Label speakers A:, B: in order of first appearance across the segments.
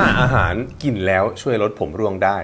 A: 5 อาหารกินแล้วช่วยลดผมร่วงได้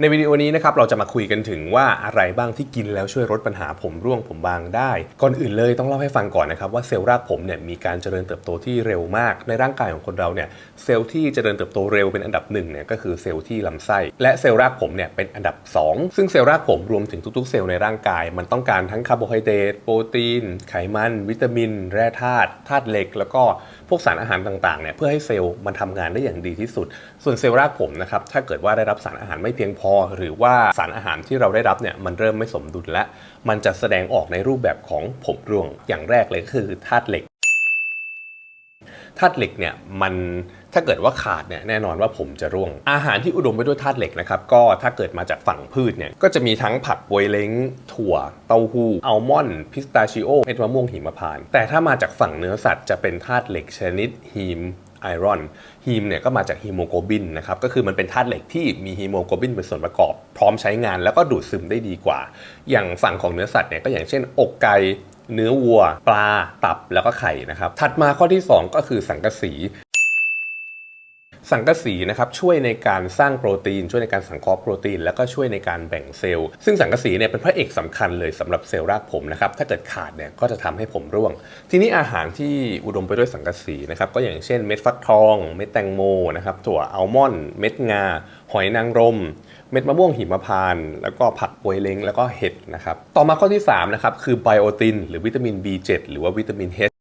A: ในวิดีโอนี้นะครับเราจะมาคุยกันถึงว่าอะไรบ้างที่กินแล้วช่วยลดปัญหาผมร่วงผมบางได้ ก่อนอื่นเลยต้องเล่าให้ฟังก่อนนะครับว่าเซลล์รากผมเนี่ยมีการเจริญเติบโตที่เร็วมาก ในร่างกายของคนเราเนี่ยเซลล์ที่เจริญเติบโตเร็วเป็นอันดับหนึ่งเนี่ยก็คือเซลล์ที่ลำไส้ และเซลล์รากผมเนี่ยเป็นอันดับ 2 ซึ่งเซลล์รากผมรวมถึงทุกๆ เซลล์ในร่างกาย มันต้องการทั้งคาร์โบไฮเดรตโปรตีน ไขมัน วิตามิน แร่ธาตุธาตุเหล็ก แล้วก็พวกสารอาหารต่างๆเนี่ยเพื่อให้เซลล์มันทำงานได้อย่างดีที่สุด ส่วนเซลล์รากผมนะครับถ้าเกิดว่าได้รับสารอาหารไม่เพียงพอหรือว่าสารอาหารที่เราได้รับเนี่ยมันเริ่มไม่สมดุลและ มันจะแสดงออกในรูปแบบของผมร่วงอย่างแรกเลยก็คือธาตุเหล็กธาตุเหล็กเนี่ยมันถ้าเกิดว่าขาดเนี่ยแน่นอนว่าผมจะร่วง อาหารที่อุดมไปด้วยธาตุเหล็กนะครับก็ถ้าเกิดมาจากฝั่งพืชเนี่ยก็จะมีทั้งผักบวยเล้ง ถั่ว เต้าหู้อัลมอนด์พิสตาชิโอเม็ดมะม่วงหิมพานต์แต่ถ้ามาจากฝั่งเนื้อสัตว์จะเป็นธาตุเหล็กชนิดฮีม ไอรอนฮีมเนี่ยก็มาจากฮีโมโกลบินนะครับก็คือมันเป็นธาตุเหล็กที่มีฮีโมโกลบินเป็นส่วนประกอบ พร้อมใช้งานแล้วก็ดูดซึมได้ดีกว่า อย่างฝั่งของเนื้อสัตว์เนี่ยก็อย่างเช่น อกไก่เนื้อวัว ปลา ตับแล้วก็ไข่นะครับ ถัดมาข้อที่ 2 ก็คือสังกะสี สังกะสีนะครับช่วยในการสร้างโปรตีน ช่วยในการสังเคราะห์โปรตีน แล้วก็ช่วยในการแบ่งเซลล์ ซึ่งสังกะสีเนี่ยเป็นพระเอกสำคัญเลยสำหรับเซลล์รากผมนะครับถ้าเกิดขาดเนี่ยก็จะทำให้ผมร่วง ทีนี้อาหารที่อุดมไปด้วยสังกะสีนะครับก็อย่างเช่นเม็ดฟักทอง เม็ดแตงโมนะครับถั่วอัลมอนด์เม็ดงา หอยนางรม เม็ดมะม่วงหิมพานต์แล้วก็ผักปวยเล้งแล้วก็เห็ดนะครับต่อมาข้อที่3นะครับคือไบโอตินหรือวิตามิน B7 หรือว่าวิตามิน H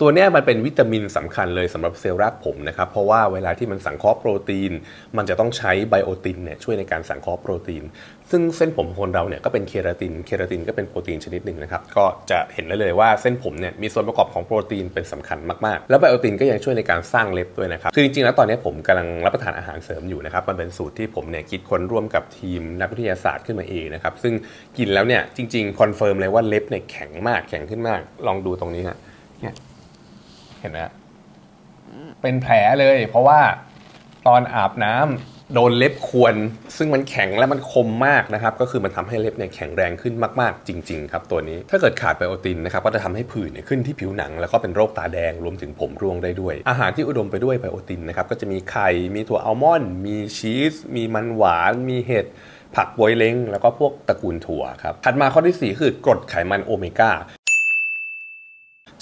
A: ตัวนี้มันเป็นวิตามินสำคัญเลยสำหรับเซลล์รากผมนะครับ เพราะว่าเวลาที่มันสังเคราะห์โปรตีน มันจะต้องใช้ไบโอตินเนี่ยช่วยในการสังเคราะห์โปรตีน ซึ่งเส้นผมของคนเราเนี่ยก็เป็นเคราติน เคราตินก็เป็นโปรตีนชนิดหนึ่งนะครับ ก็จะเห็นได้เลยว่าเส้นผมเนี่ยมีส่วนประกอบของโปรตีนเป็นสำคัญมากๆ แล้วไบโอตินก็ยังช่วยในการสร้างเล็บด้วยนะครับ คือจริงๆแล้วตอนนี้ผมกำลังรับประทานอาหารเสริมอยู่นะครับ มันเป็นสูตรที่ผมเนี่ยคิดค้นร่วมกับทีมนักวิทยาศาสตร์ขึ้นมาเองนะครับ ซึ่งกินแล้วเนี่ยจริงๆคอนเฟิร์มเลยว่าเล็บเนี่ยแข็งมากแข็งขึ้นมากลองดูตรงนี้ฮะเนี่ย เห็นไหมเป็นแผลเลย เพราะว่าตอนอาบน้ำโดนเล็บควนซึ่งมันแข็งและมันคมมากนะครับ ก็คือมันทำให้เล็บเนี่ยแข็งแรงขึ้นมากๆ จริง ๆ ครับตัวนี้ ถ้าเกิดขาดไบโอตินนะครับก็จะทำให้ผื่นเนี่ยขึ้นที่ผิวหนัง แล้วก็เป็นโรคตาแดงรวมถึงผมร่วงได้ด้วย อาหารที่อุดมไปด้วยไบโอตินนะครับก็จะมีไข่ มีถั่วอัลมอนด์ มีชีส มีมันหวาน มีเห็ด ผักบวยเล้งแล้วก็พวกตระกูลถั่วครับ ถัดมาข้อที่สี่คือกรดไขมันโอเมก้า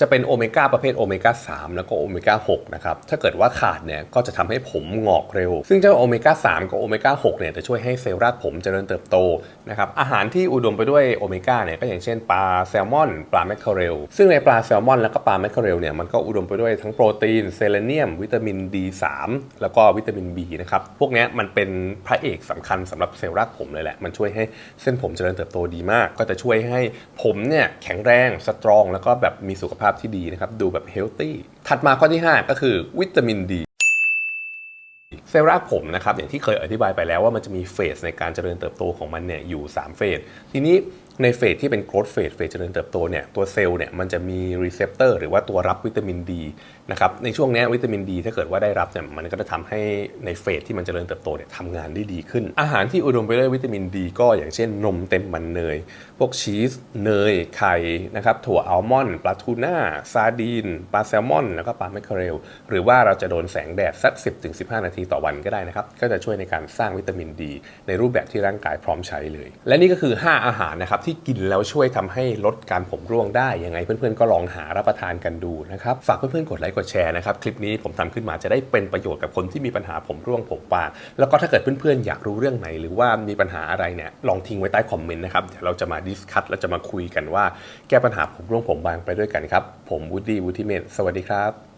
A: จะเป็นโอเมก้าประเภทโอเมก้า3แล้วก็โอเมก้า6นะครับ ถ้าเกิดว่าขาดเนี่ยก็จะทำให้ผมงอกเร็ว ซึ่งเจ้าโอเมก้า3กับโอเมก้า6เนี่ยจะช่วยให้เซลล์รากผมเจริญเติบโตนะครับ อาหารที่อุดมไปด้วยโอเมก้าเนี่ยก็อย่างเช่นปลาแซลมอน ปลาแมคเคอเรล ซึ่งในปลาแซลมอนแล้วก็ปลาแมคเคอเรลเนี่ยมันก็อุดมไปด้วยทั้งโปรตีน เซเลเนียม วิตามิน D3 แล้วก็วิตามิน B นะครับ พวกนี้มันเป็นพระเอกสำคัญสำหรับเซลล์รากผมเลยแหละ มันช่วยให้เส้นผมเจริญเติบโตดีมาก ก็จะช่วยให้ผมเนี่ยแข็งแรง สตรอง แล้วก็แบบมีสุขภาพที่ดีนะครับ ดูแบบเฮลตี้ถัดมาข้อที่ 5 ก็คือวิตามินดีเซลล์รากผมนะครับอย่างที่เคยอธิบายไปแล้วว่ามันจะมีเฟสในการเจริญเติบโตของมันเนี่ยอยู่ 3 เฟส ทีนี้ ในเฟสที่เป็น growth phase เฟสเจริญเติบโตเนี่ยตัวเซลล์เนี่ยมันจะมีรีเซพเตอร์หรือว่าตัวรับวิตามินดีนะครับในช่วงนี้วิตามินดีถ้าเกิดว่าได้รับเนี่ยมันก็จะทำให้ในเฟสที่มันเจริญเติบโตเนี่ยทำงานได้ดีขึ้น อาหารที่อุดมไปด้วยวิตามินดี ก็อย่างเช่นนมเต็มมันเนย พวกชีส เนย ไข่นะครับถั่วอัลมอนด์ปลาทูน่าซาดีนปลาแซลมอน แล้วก็ปลาแมคเคอเรลหรือว่าเราจะโดนแสงแดดสัก 10-15 นาทีต่อวันก็ได้นะครับก็จะช่วยในการสร้างวิตามินดี ในรูปแบบที่ร่างกายพร้อมใช้เลย และนี่ก็คือ 5 อาหารนะครับที่กินแล้วช่วยทำให้ลดการผมร่วงได้ยังไงเพื่อนๆก็ลองหารับประทานกันดูนะครับฝากเพื่อนๆกดไลค์กดแชร์นะครับคลิปนี้ผมทำขึ้นมาจะได้เป็นประโยชน์กับคนที่มีปัญหาผมร่วงผมบางแล้วก็ถ้าเกิดเพื่อนๆอยากรู้เรื่องไหน หรือว่ามีปัญหาอะไรเนี่ยลองทิ้งไว้ใต้คอมเมนต์นะครับเดี๋ยวเราจะมาดิสคัตเราจะมาคุยกันว่า แก้ปัญหาผมร่วงผมบางไปด้วยกันครับผมวูดดี้วูดดี้เมนสวัสดีครับ